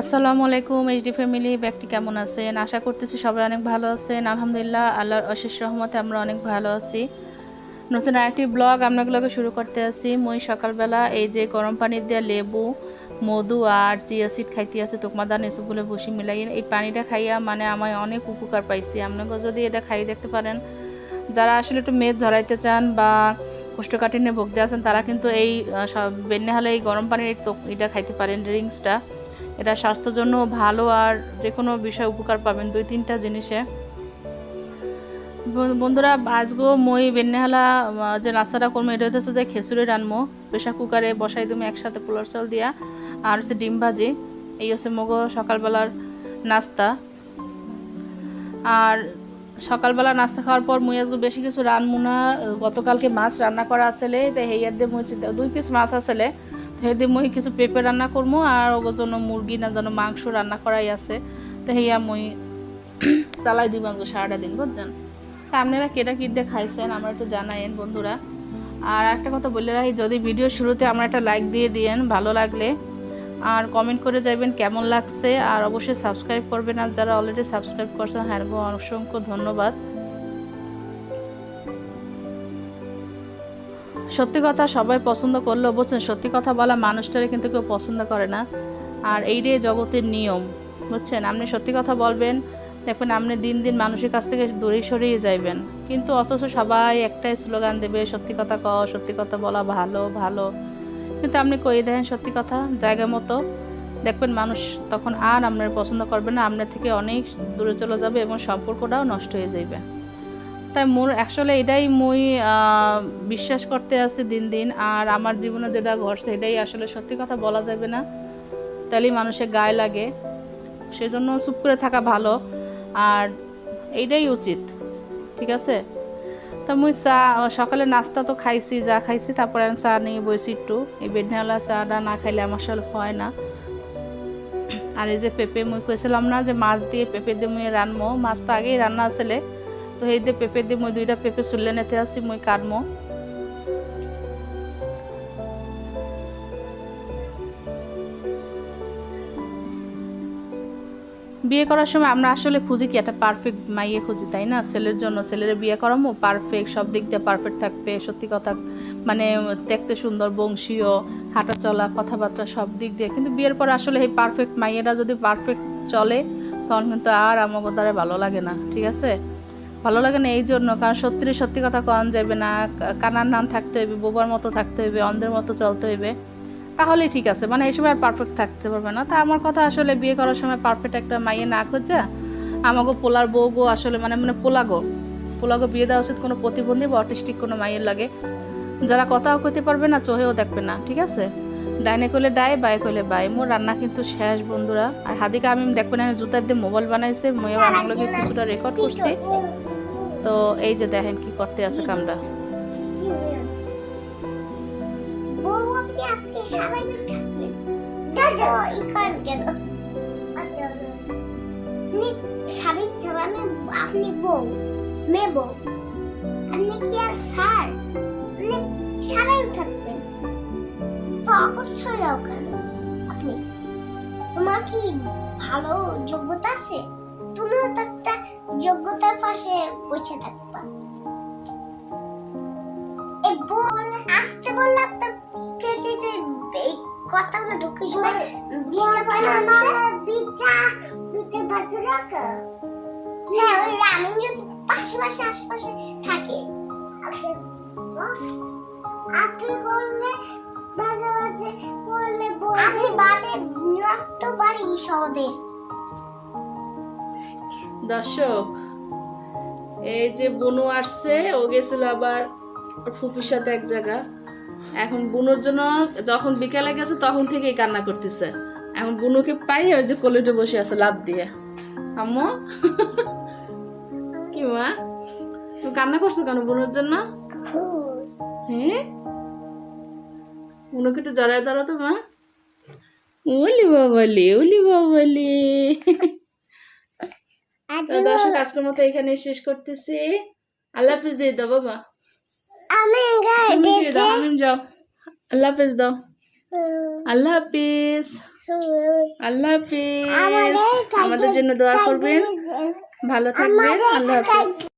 আসসালামু আলাইকুম HD family ব্যক্তি কেমন আছেন? আশা করতেছি সবাই অনেক ভালো আছেন। আলহামদুলিল্লাহ, আল্লাহর অশেষ রহমতে আমরা অনেক ভালো আছি। নতুন আরেকটি ব্লগ আপনাগুলোকে শুরু করতে আছি। মই সকালবেলা এই যে গরম পানি দিয়ে লেবু, মধু আর চিয়া সিড খাইতে আছে তোকমাদান এসবগুলো বসি মিলাই এই পানিটা খাইয়া মানে আমি অনেক উপকার পাইছি। আপনাকে যদি এটা খাই দেখতে পারেন। যারা আসলে একটু মেদ ধরাইতে চান বা কোষ্ঠকাঠিন্যে ভুগতে আছেন, তারা কিন্তু এই সব বেন্নেহালে এই গরম পানির এটা খাইতে পারেন ড্রিঙ্কসটা এটা স্বাস্থ্যের জন্য ভালো আর যে কোনো বিষয়ে উপকার পাবেন দুই তিনটা জিনিসে। বন- বন্ধুরা আজগো মই বেন্নেহালা যে নাস্তাটা করব, এটা হচ্ছে যে খেসুরি রানমো প্রেশার কুকারে বসাই তুমি একসাথে পোলার চাল দিয়া, আর হচ্ছে ডিম ভাজি। এই হচ্ছে মগো সকালবেলার নাস্তা। আর সকালবেলা নাস্তা খাওয়ার পর মুই আজকে বেশি কিছু রানমুনা গতকালকে মাছ রান্না করা আসলে তো হেয়ার দিয়ে মুই দুই পিস মাছ আসলে তো মই কিছু পেঁপে রান্না করব আর ওগুলোর জন্য মুরগি না যেন মাংস রান্না করাই আছে। তো হেয়া মুই চালাই দিব সারাটা দিন, বুঝছেন? তা আপনারা কেটা কী দিয়ে খাইছেন আমরা একটু জানাইন বন্ধুরা। আর একটা কথা বলে রাখি, যদি ভিডিও শুরুতে আমরা একটা লাইক দিয়ে দিয়েন, ভালো লাগলে। আর কমেন্ট করে যাবেন কেমন লাগছে, আর অবশ্যই সাবস্ক্রাইব করবেন। আর যারা অলরেডি সাবস্ক্রাইব করছেন হ্যাঁ অসংখ্য ধন্যবাদ। সত্যি কথা সবাই পছন্দ করলেও বুঝছেন, সত্যি কথা বলা মানুষটারে কিন্তু কেউ পছন্দ করে না। আর এইটাই জগতের নিয়ম, বুঝছেন? আপনি সত্যি কথা বলবেন, দেখবেন আপনি দিন দিন মানুষের কাছ থেকে দূরে সরিয়ে যাইবেন। কিন্তু অথচ সবাই একটাই স্লোগান দেবে, সত্যি কথা কও, সত্যি কথা বলা ভালো ভালো। কিন্তু আপনি কই দেখেন সত্যি কথা? জায়গা মতো। দেখবেন মানুষ তখন আর আপনার পছন্দ করবে না, আপনার থেকে অনেক দূরে চলে যাবে এবং সম্পর্কটাও নষ্ট হয়ে যাবে তাই মোর আসলে এটাই মই বিশ্বাস করতে আছি দিন দিন। আর আমার জীবনে যেটা ঘটছে, এটাই আসলে সত্যি কথা বলা যাবে না। তাহলেই মানুষের গায়ে লাগে। সেজন্য চুপ করে থাকা ভালো। আর এইটাই উচিত। ঠিক আছে? তা মুই চা, সকালে নাস্তা তো খাইছি, যা খাইছি, তারপরে আমি চা নিয়ে বসি একটু। এই বেডনেওয়ালা চাটা না খাইলে আমার সাথে হয় না। আর এই যে পেঁপে, মুই কইছিলাম না যে মাছ দিয়ে পেঁপে দিয়ে মুই রানমো মাছ তো আগেই রান্না আসলে তো এই দিয়ে পেঁপে দিয়ে মুই দুইটা পেঁপে চুলে নিতে আসি মুই কাটমো। বিয়ে করার সময় আমরা আসলে খুঁজি কি একটা পারফেক্ট মাইয়ে খুঁজি, তাই না? ছেলের জন্য ছেলের বিয়ে করামো পারফেক্ট সব দিক দিয়ে পারফেক্ট থাকবে, সত্যি কথা মানে দেখতে সুন্দর, বংশীয় হাঁটা চলা কথাবার্তা, সব দিক দিয়ে। কিন্তু বিয়ের পর আসলে এই পারফেক্ট মাইয়েরা যদি পারফেক্ট চলে, তখন কিন্তু আর আমাকে দ্বারা ভালো লাগে না, ঠিক আছে? ভালো লাগে না এই জন্য, কারণ সত্যি সত্যি কথা কন যাবে না কানার নাম থাকতে হইবে, বোবার মতো থাকতে হইবে, অন্ধের মতো চলতে হইবে, তাহলেই ঠিক আছে। মানে সময় আর পারফেক্ট থাকতে পারবে না। তা আমার কথা আসলে বিয়ে করার সময় পারফেক্ট একটা মাইয়ে না খুঁজছে আমাকে পোলার বউ গো আসলে মানে মানে পোলাগো পোলাগো বিয়ে দেওয়া উচিত কোনো প্রতিবন্ধী বা অটিস্টিক কোনো মাইয়ের লাগে। যারা কথাও কইতে পারবে না, চোহেও দেখবে না, ঠিক আছে? ডাইনে করলে ডাই বাই করলে বাই মোর রান্না কিন্তু শেষ বন্ধুরা। আর হাদিকা আমি দেখবেন আমি জুতার দিয়ে মোবাইল বানাইছে মই আমাগুলোকে কিছুটা রেকর্ড করছি। তো এই যে দেখেন কি করতে আছে কেন? আচ্ছা, আপনি বউ মেয়ে বউ। আপনি কি আর স্যার? অকষ্ট হয়ে যাও কেন? আপনি তোমার কি ভালো যোগ্যতা আছে? তুমিও তো একটা যোগ্যতার পাশে বসে থাকবা। আসতে বললে আপনার পেটে যে এই কথাগুলো ঢুকে সময় ডিস্টার্ব হয় না বিটা বিটা বাজু রাখ। হ্যাঁ ওই রামিন যদি পাশে পাশে আশেপাশে থাকে। আপনি করলে মাঝে মাঝে করলে আপনি বাজে রাখতে পারি দর্শক এই যে বুনু আসছে ও গেছিল আবার ফুপির সাথে এক জায়গা। এখন বুনুর জন্য যখন বিকালে গেছে তখন থেকেই কান্না করতেছে। এখন বুনুকে পাই ওই যে কলেজে বসে আছে লাভ দিয়ে। আম্মু কি মা? তুমি কান্না করছ কেন বুনুর জন্য? হ্যাঁ? বুনুকে একটু জড়ায় দাঁড়াতো মা। ওলি বাবালি ওলি বাবালি। তো দর্শক আজকের মতো এখানে শেষ করতেছি। আল্লাহ হাফিজ দিয়ে দাও বাবা। আমি তুমি দিয়ে দাও আমিন যাও। আল্লাহ হাফিজ দাও। আল্লাহ হাফিজ। আল্লাহ হাফিজ। আমাদের আমাদের জন্য দোয়া করবেন। ভালো থাকবেন। আল্লাহ হাফিজ।